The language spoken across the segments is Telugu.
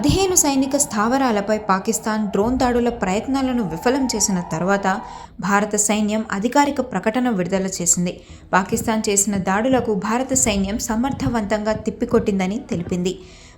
పదిహేను సైనిక స్థావరాలపై పాకిస్తాన్ డ్రోన్ దాడుల ప్రయత్నాలను విఫలం చేసిన తర్వాత భారత సైన్యం అధికారిక ప్రకటన విడుదల చేసింది. పాకిస్తాన్ చేసిన దాడులకు భారత సైన్యం సమర్థవంతంగా తిప్పికొట్టిందని తెలిపింది.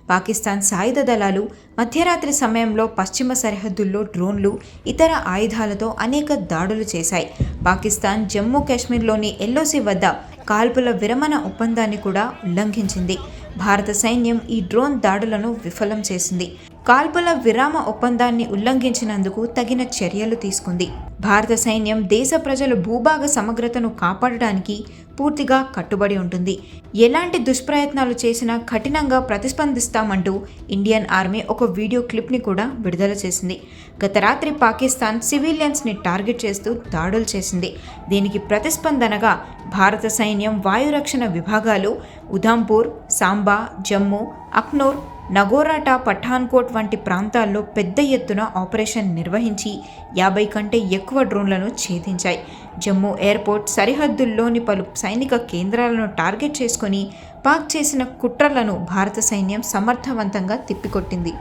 పాకిస్తాన్ సాయుధ దళాలు మధ్యరాత్రి సమయంలో పశ్చిమ సరిహద్దుల్లో డ్రోన్లు ఇతర ఆయుధాలతో అనేక దాడులు చేశాయి. పాకిస్తాన్ జమ్మూ కాశ్మీర్లోని ఎల్ఓసి వద్ద కాల్పుల విరమణ ఒప్పందాన్ని కూడా ఉల్లంఘించింది. భారత సైన్యం ఈ డ్రోన్ దాడులను విఫలం చేసింది. కాల్పుల విరామ ఒప్పందాన్ని ఉల్లంఘించినందుకు తగిన చర్యలు తీసుకుంది. భారత సైన్యం దేశ ప్రజల భూభాగ సమగ్రతను కాపాడడానికి పూర్తిగా కట్టుబడి ఉంటుంది. ఎలాంటి దుష్ప్రయత్నాలు చేసినా కఠినంగా ప్రతిస్పందిస్తామంటూ ఇండియన్ ఆర్మీ ఒక వీడియో క్లిప్ని కూడా విడుదల చేసింది. గత రాత్రి పాకిస్తాన్ సివిలియన్స్ని టార్గెట్ చేస్తూ దాడులు చేసింది. దీనికి ప్రతిస్పందనగా భారత సైన్యం వాయురక్షణ విభాగాలు ఉధాంపూర్ సాంబా జమ్మూ అక్నూర్ నగోరాటా పఠాన్కోట్ వంటి ప్రాంతాల్లో పెద్ద ఎత్తున ఆపరేషన్ నిర్వహించి యాభై కంటే ఎక్కువ డ్రోన్లను ఛేదించాయి. జమ్మూ ఎయిర్పోర్ట్ సరిహద్దుల్లోని పలు సైనిక కేంద్రాలను టార్గెట్ చేసుకొని పాక్ చేసిన కుట్రలను భారత సైన్యం సమర్థవంతంగా తిప్పికొట్టింది.